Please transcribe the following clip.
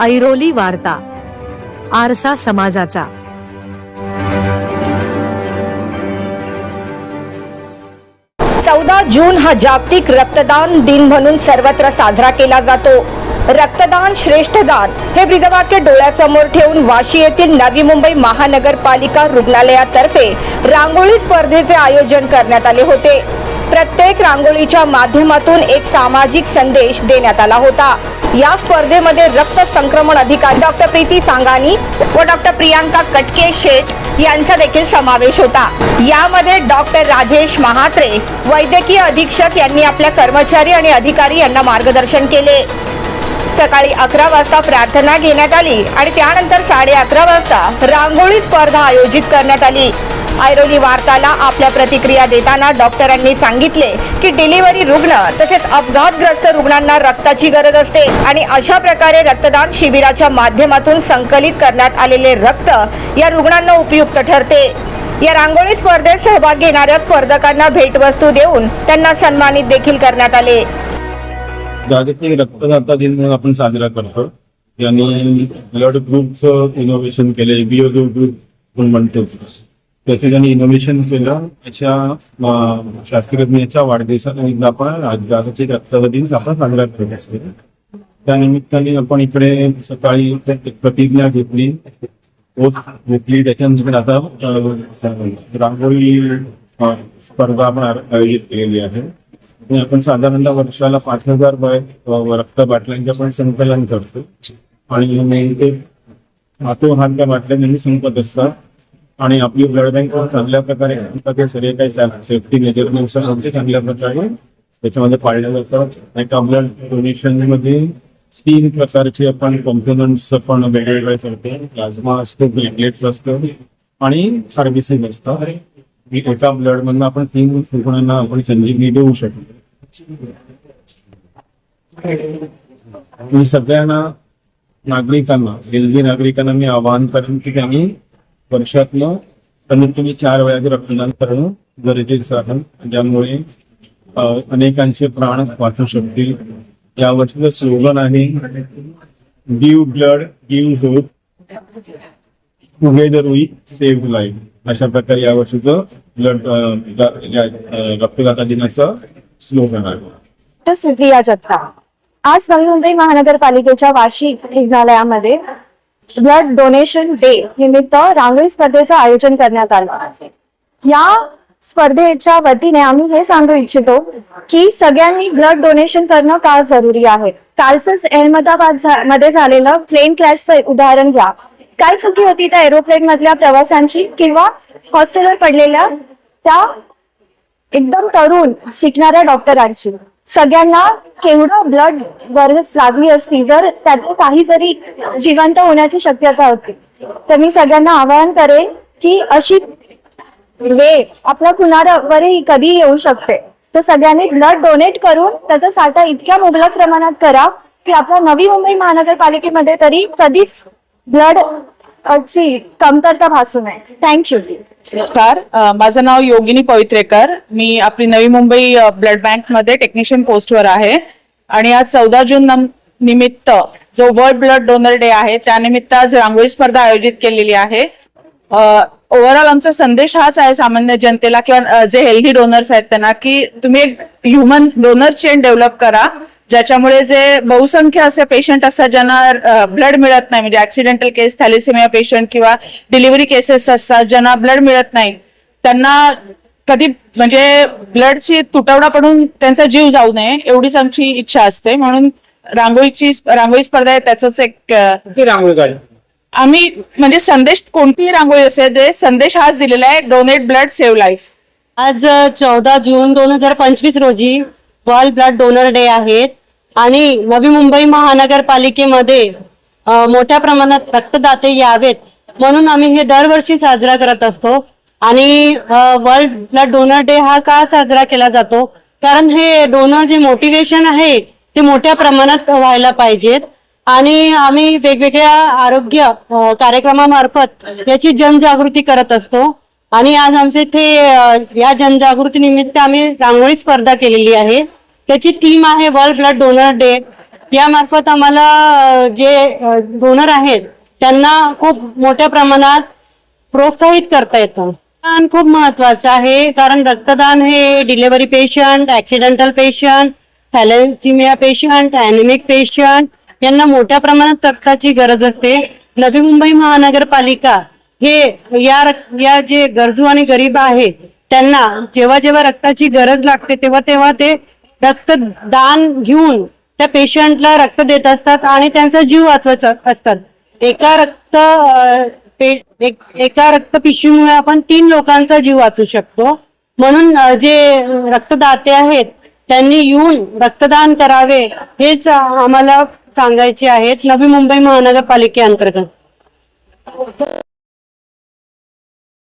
ऐरोली वार्ता आरसा समाजाचा. चौदा जून हा जागतिक रक्तदान दिन म्हणून सर्वत्र साजरा केला जातो. रक्तदान श्रेष्ठ दान हे ब्रीदवाक्य डोळ्यासमोर ठेवून वाशी येथील नवी मुंबई महानगरपालिका रुग्णालयातर्फे रांगोळी स्पर्धेचे आयोजन करण्यात आले होते. प्रत्येक रांगोळीच्या माध्यमातून एक सामाजिक संदेश देण्यात आला होता. या स्पर्धेमध्ये रक्त संक्रमण अधिकारी डॉक्टर प्रीती सांगानी व डॉक्टर प्रियांका कटके शेठ यांचा देखील समावेश होता. यामध्ये डॉक्टर राजेश महात्रे वैद्यकीय अधीक्षक यांनी आपल्या कर्मचारी आणि अधिकारी यांना मार्गदर्शन केले. सकाळी अकरा वाजता प्रार्थना घेण्यात आली आणि त्यानंतर साडे अकरा वाजता रांगोळी स्पर्धा आयोजित करण्यात आली. ऐरोली वार्ताला आपल्या प्रतिक्रिया देताना डॉक्टरांनी सांगितले की डिलिव्हरी रुग्ण तसेच अपघातग्रस्त रुग्णांना रक्ताची गरज असते आणि अशा प्रकारे रक्तदान शिबिराच्या माध्यमातून संकलित करण्यात आलेले रक्त या रुग्णांना उपयुक्त ठरते. या रांगोळी स्पर्धेत सहभाग घेणाऱ्या स्पर्धकांना भेटवस्तू देऊन त्यांना सन्मानित देखील करण्यात आले. जागतिक रक्तदाता दिन म्हणून आपण साजरा करतो. यांनी ब्लड ग्रुपचं इनोव्हेशन केलं बीओ ग्रुप म्हणतो. त्याचे त्यांनी इनोव्हेशन केलं. त्याच्या शास्त्रज्ञाच्या वाढदिवसानिमित्त आपण आज जागतिक दिन आपण साजरा करत असतो. त्या निमित्ताने आपण इकडे सकाळी प्रतिज्ञा घेतली. ओथ घेतली. त्याच्यानंतर आता रांगोळी स्पर्धा आपण आयोजित केलेली आहे. आपण साधारणतः वर्षाला पाच हजार ब- रक्त बाटल्यांचं पण संकलन करतो. आणि नेमके हातो हात त्या बाटल्या नेहमी संपत असतात. आणि आपली ब्लड बँक चांगल्या प्रकारे सगळे काही सेफ्टी मेजरमेंट होते चांगल्या प्रकारे. त्याच्यामध्ये पाळल्या जातात एका ब्लड डोनेशनमध्ये तीन प्रकारचे आपण कॉम्पोनंट्स आपण वेगवेगळे करतो प्लाझ्मा असतो प्लेटलेट्स असतं आणि आरबीसी असतं एका ब्लड मधनं आपण तीन रुग्णांना आपण संजीवनी देऊ शकतो. मी सगळ्यांना नागरिकांना हेल्दी नागरिकांना मी आवाहन करेन की त्यांनी वर्षातनं कमीत कमी चार वेळा रक्तदान करणं गरजेचं आहे. ज्यामुळे अनेकांचे प्राण वाचू शकतील. या वर्षीचं स्लोगन आहे give blood give hope together we save life अशा प्रकारे या वर्षीचं ब्लड रक्तदाता दिनाचं स्लोगन आहे. सुप्रिया जगताप आज नवी मुंबई महानगरपालिकेच्या वाशी रुग्णालयामध्ये ब्लड डोनेशन डे निमित्त रांगोळी स्पर्धेचं आयोजन करण्यात आलं. या स्पर्धेच्या वतीने आम्ही हे सांगू इच्छितो की सगळ्यांनी ब्लड डोनेशन करणं का जरुरी आहे. कालच अहमदाबादमध्ये झालेलं प्लेन क्लॅशचं उदाहरण घ्या. काय चुकी होती त्या एरोप्लेन मधल्या प्रवाशांची किंवा हॉस्टेलवर पडलेल्या त्या एकदम तरुण शिकणाऱ्या डॉक्टरांची? सगळ्यांना केवढं ब्लड गरज लागली असती जर त्यात काही जरी जिवंत होण्याची शक्यता होती तर मी सगळ्यांना आवाहन करेन की अशी वेळ आपल्या कुणावरही कधी येऊ शकते. तर सगळ्यांनी ब्लड डोनेट करून त्याचा साठा इतक्या मुबलक प्रमाणात करा की आपल्या नवी मुंबई महानगरपालिकेमध्ये तरी कधीच ब्लड ची कमतरता भासू नये. थँक्यू नमस्कार. अ, माझं नाव योगिनी पवित्रेकर. मी आपली नवी मुंबई अ, ब्लड बँकमध्ये टेक्निशियन पोस्टवर आहे. आणि आज चौदा जून नम- निमित्त जो वर्ल्ड ब्लड डोनर डे आहे त्यानिमित्त आज रांगोळी स्पर्धा आयोजित केलेली आहे. ओव्हरऑल आमचा संदेश हाच आहे सामान्य जनतेला किंवा अ, जे हेल्दी डोनर्स आहेत त्यांना की तुम्ही एक ह्युमन डोनर चेन डेव्हलप करा. ज्याच्यामुळे जे बहुसंख्य असे पेशंट असतात ज्यांना ब्लड मिळत नाही म्हणजे ऍक्सिडेंटल केस थॅलेसेमिया पेशंट किंवा डिलिव्हरी केसेस असतात ज्यांना ब्लड मिळत नाही त्यांना कधी म्हणजे ब्लडची तुटवडा पडून त्यांचा जीव जाऊ नये एवढीच आमची इच्छा असते. म्हणून रांगोळीची रांगोळी स्पर्धा आहे त्याच एक अ, आम्ही म्हणजे संदेश कोणतीही रांगोळी असेल जे संदेश हाच दिलेला आहे डोनेट ब्लड सेव्ह लाईफ आज चौदा जून दोन हजार पंचवीस रोजी वर्ल्ड ब्लड डोनर डे आहे आणि नवी मुंबई महानगरपालिकेमध्ये मोठ्या प्रमाणात रक्तदाते यावेत. म्हणून आम्ही हे दरवर्षी साजरा करत असतो. आणि वर्ल्ड ब्लड डोनर डे हा का साजरा केला जातो? कारण हे डोनर जे मोटिवेशन आहे ते मोठ्या प्रमाणात व्हायला पाहिजेत. आणि आम्ही वेगवेगळ्या आरोग्य कार्यक्रमामार्फत याची जनजागृती करत असतो. आणि आज आमच्या इथे या जनजागृती निमित्त आम्ही रांगोळी स्पर्धा केलेली आहे. त्याची थीम आहे वर्ल्ड ब्लड डोनर डे यामार्फत आम्हाला जे डोनर आहेत त्यांना खूप मोठ्या प्रमाणात प्रोत्साहित करता येतं. दान खूप महत्वाचं आहे कारण रक्तदान हे delivery patient accidental patient thalassemia patient anaemic patient यांना मोठ्या प्रमाणात रक्ताची गरज असते. नवी मुंबई महानगरपालिका हे या या जे गरजू आणि गरीब आहेत त्यांना जेव्हा जेव्हा रक्ताची गरज लागते तेव्हा तेव्हा ते रक्तदान घेऊन त्या पेशंटला रक्त देत असतात आणि त्यांचा जीव वाचवत असतात. एका रक्त एक- एका रक्त पिशवीमुळे आपण तीन लोकांचा जीव वाचू शकतो. म्हणून जे रक्तदाते आहेत त्यांनी येऊन रक्तदान करावे हेच आम्हाला सांगायचे आहेत नवी मुंबई महानगरपालिकेअंतर्गत.